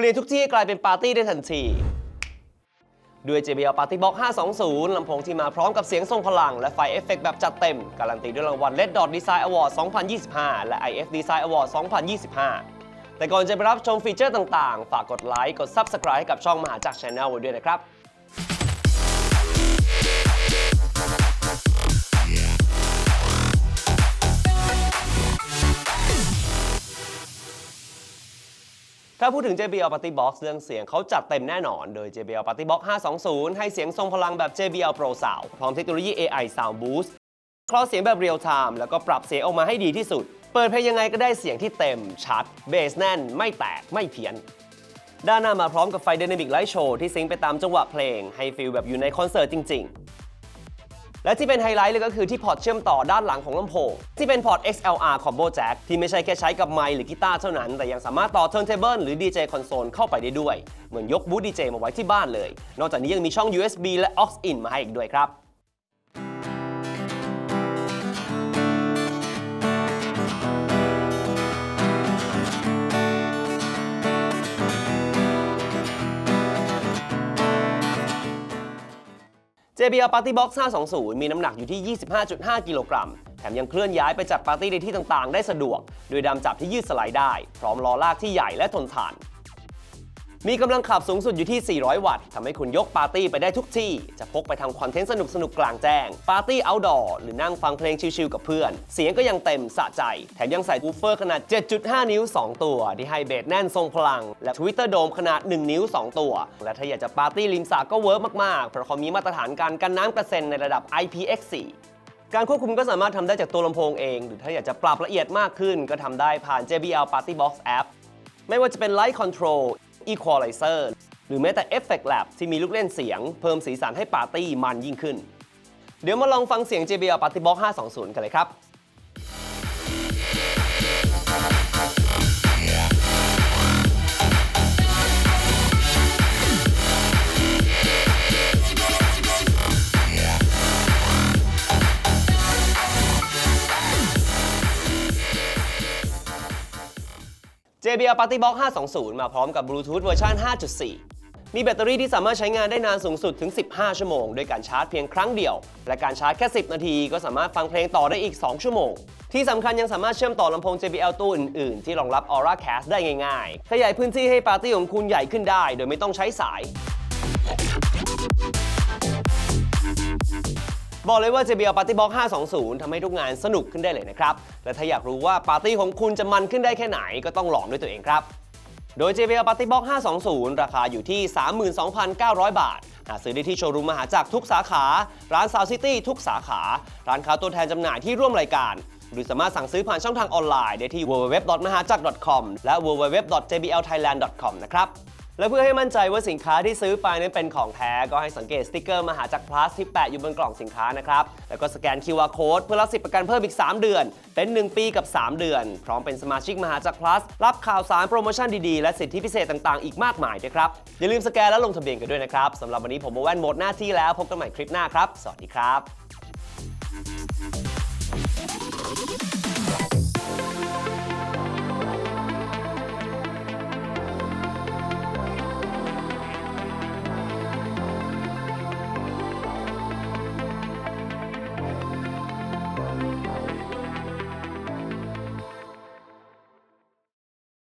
เปลี่ยนทุกที่ให้กลายเป็นปาร์ตี้ได้ทันที ด้วย JBL Party Box 520 ลำโพงที่มาพร้อมกับเสียงทรงพลัง และไฟเอฟเฟกต์แบบจัดเต็ม การันตีด้วยรางวัล Red Dot Design Award 2025 และ IF Design Award 2025 แต่ก่อนจะไปรับชมฟีเจอร์ต่างๆ ฝากกดไลค์ กด Subscribe ให้กับช่องมหาจักร Channel ไว้ด้วยนะครับาพูดถึง JBL Party Box เรื่องเสียงเขาจัดเต็มแน่นอน โดย JBL Party Box 520 ให้เสียงทรงพลังแบบ JBL Pro Sound พร้อมเทคโนโลยี AI Sound Boost คลอเสียงแบบเรียลไทม์แล้วก็ปรับเสียงออกมาให้ดีที่สุด เปิดเพลงยังไงก็ได้เสียงที่เต็ม ชัด เบสแน่น ไม่แตก ไม่เพี้ยน ด้านหน้ามาพร้อมกับไฟ Dynamic Light Show ที่ซิงค์ไปตามจังหวะเพลง ให้ฟีลแบบอยู่ในคอนเสิร์ตจริง ๆ และที่เป็นไฮไลท์เลยก็คือที่พอร์ตเชื่อมต่อด้านหลังของลำโพง ที่เป็นพอร์ต XLR Combo Jack ที่ไม่ใช่แค่ใช้กับไมค์หรือกีตาร์เท่านั้น แต่ยังสามารถต่อ Turntable หรือ DJ Console เข้าไปได้ด้วย เหมือนยกบูธดีเจมาไว้ที่บ้านเลย นอกจากนี้ยังมีช่อง USB และ aux in มาให้อีกด้วยครับ JBL Party Box 520 มีน้ำหนักอยู่ที่ 25.5 กิโลกรัม แถมยังเคลื่อนย้ายไปจัดปาร์ตี้ในที่ต่างๆ ได้สะดวก โดยดำจับที่ยืดสไลด์ได้ พร้อมล้อลากที่ใหญ่และทนทาน มีกำลังขับสูงสุดอยู่ที่ 400 วัตต์ทำให้คุณยกปาร์ตี้ไปได้ทุกที่ จะพกไปทำคอนเทนต์สนุกๆกกลางแจ้ง ปาร์ตี้เอาท์ดอร์หรือนั่งฟังเพลงชิลๆกับเพื่อน เสียงก็ยังเต็มสะใจ แถมยังใส่วูฟเฟอร์ขนาด 7.5 นิ้ว 2 ตัว ที่ให้เบสแน่นทรงพลัง และทวิตเตอร์โดมขนาด 1 นิ้ว 2 ตัว และถ้าอยากจะปาร์ตี้ริมสระก็เวิร์กมากๆเพราะเขามีมาตรฐานการกันน้ำกระเซ็นในระดับ IPX4 การควบคุมก็สามารถทำได้จากตัวลำโพงเอง หรือถ้าอยากจะปรับละเอียดมากขึ้น ก็ทำได้ผ่าน JBL Party Box App ไม่ว่าจะเป็น Light Control Equalizer หรือแม้แต่ Effect Lab ที่มีลูกเล่นเสียง เพิ่มสีสันให้ปาร์ตี้มันยิ่งขึ้น เดี๋ยวมาลองฟังเสียง JBL Party Box 520 กันเลยครับ JBL Party Box 520 มาพร้อมกับบลูทูธเวอร์ชัน5.4 มีแบตเตอรี่ที่สามารถใช้งานได้นานสูงสุดถึง 15 ชั่วโมง โดยการชาร์จเพียงครั้งเดียว และการชาร์จแค่ 10 นาทีก็สามารถฟังเพลงต่อได้อีก 2 ชั่วโมง ที่สำคัญยังสามารถเชื่อมต่อลำโพง JBL ตัวอื่น ๆ ที่รองรับ Aura Cast ได้ง่าย ๆ ขยายพื้นที่ให้ปาร์ตี้ของคุณใหญ่ขึ้นได้ โดยไม่ต้องใช้สาย บอกเลยว่า JBL Party Box 520 ทำให้ทุกงานสนุกขึ้นได้เลยนะครับ และถ้าอยากรู้ว่าปาร์ตี้ของคุณจะมันขึ้นได้แค่ไหนก็ต้องลองด้วยตัวเองครับ โดย JBL Party Box 520 ราคาอยู่ที่ 32,900 บาท หาซื้อได้ที่โชว์รูมมหาจักรทุกสาขา ร้าน Sound City ทุกสาขา ร้านค้าตัวแทนจำหน่ายที่ร่วมรายการหรือสามารถสั่งซื้อผ่านช่องทางออนไลน์ได้ที่ www.mahajack.com และ www.jblthailand.com นะครับ และเพื่อให้มั่นใจว่าสินค้าที่ซื้อไปนั้นเป็นของแท้ ก็ให้สังเกตสติกเกอร์มหาจักรพลาสที่แปะอยู่บนกล่องสินค้านะครับ แล้วก็สแกน QR โค้ดเพื่อรับสิทธิประกันเพิ่มอีก 3 เดือน เป็น 1 ปีกับ 3 เดือน พร้อมเป็นสมาชิกมหาจักรพลาสรับข่าวสารโปรโมชั่นดีๆ และสิทธิพิเศษต่างๆ อีกมากมายด้วยครับ อย่าลืมสแกนและลงทะเบียนกันด้วยนะครับสำหรับวันนี้ผมโมแวนหมดหน้าที่แล้วพบกันใหม่คลิปหน้าครับ สวัสดีครับ Thank.